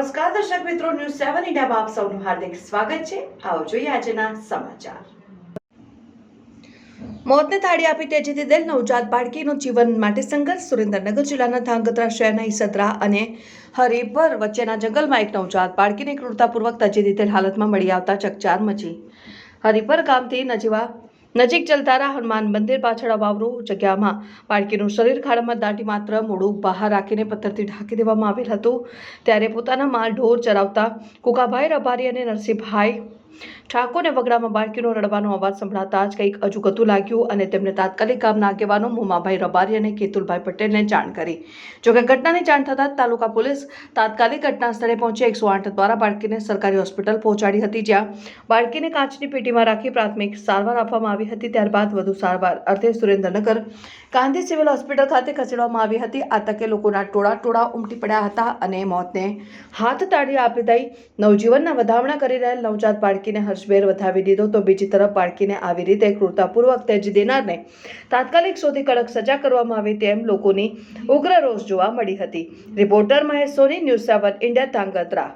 દર્શક મિત્રો ન્યૂઝ સેવન ઇન્ડિયામાં આપ સૌનું હાર્દિક સ્વાગત છે. આવો જોઈએ આજના સમાચાર. મોતને થાળી આપી તેજીથી દિલ નવજાત બાળકીનું જીવન માટે સંઘર્ષ સુરેન્દ્રનગર જિલ્લાના ધાંગધ્રા શહેરના ઈસદરા અને હરિપર વચ્ચેના જંગલમાં એક નવજાત બાળકીને ક્રૂરતાપૂર્વક તજી દીધેલ હાલતમાં મળી આવતા ચકચાર મચી. હરિપર ગામથી નજીવા નજીક જલધારા હનુમાન મંદિર પાછળ અવાવરૂ જગ્યામાં બાળકીનું શરીર ખાડામાં દાટી માત્ર મોડું બહાર રાખીને પથ્થરથી ઢાંકી દેવામાં આવેલ હતું. ત્યારે પોતાના માલ ઢોર ચરાવતા કુકાભાઈ રબારી અને નરસિંહભાઈ ઠાકોરને વગડામાં બાળકીનો રડવાનો અવાજ સંભળાતા જ કંઈક અજુગતું લાગ્યું અને તેમને તાત્કાલિક ગામના આગેવાનો મુમાભાઈ રબારી અને કેતુલભાઈ પટેલને જાણ કરી. જોકે ઘટનાની જાણ થતાં તાલુકા પોલીસ તાત્કાલિક ઘટના સ્થળે પહોંચી એકસો આઠ દ્વારા બાળકીને સરકારી હોસ્પિટલ પહોંચાડી હતી, જ્યાં બાળકીને કાચની પેટીમાં રાખી પ્રાથમિક સારવાર આપવામાં આવી હતી. ત્યારબાદ વધુ સારવાર અર્થે સુરેન્દ્રનગર ગાંધી સિવિલ હોસ્પિટલ ખાતે ખસેડવામાં આવી હતી. આ તકે લોકોના ટોળા ટોળા ઉમટી પડ્યા હતા અને મોતને હાથ તાળી આપી દઈ નવજીવનના વધામણા કરી રહેલ નવજાત બાળકીને હર્ષભેર વધાવી દીધો તો બીજી તરફ બાળકીને આવી રીતે ક્રૂરતાપૂર્વક તેજી દેનારને તાત્કાલિક શોધી કડક સજા કરવામાં આવે તેમ લોકોની ઉગ્ર રોષ જોવા મળી હતી. Reporter Mahesh Soni, news seven India તાંગત્રા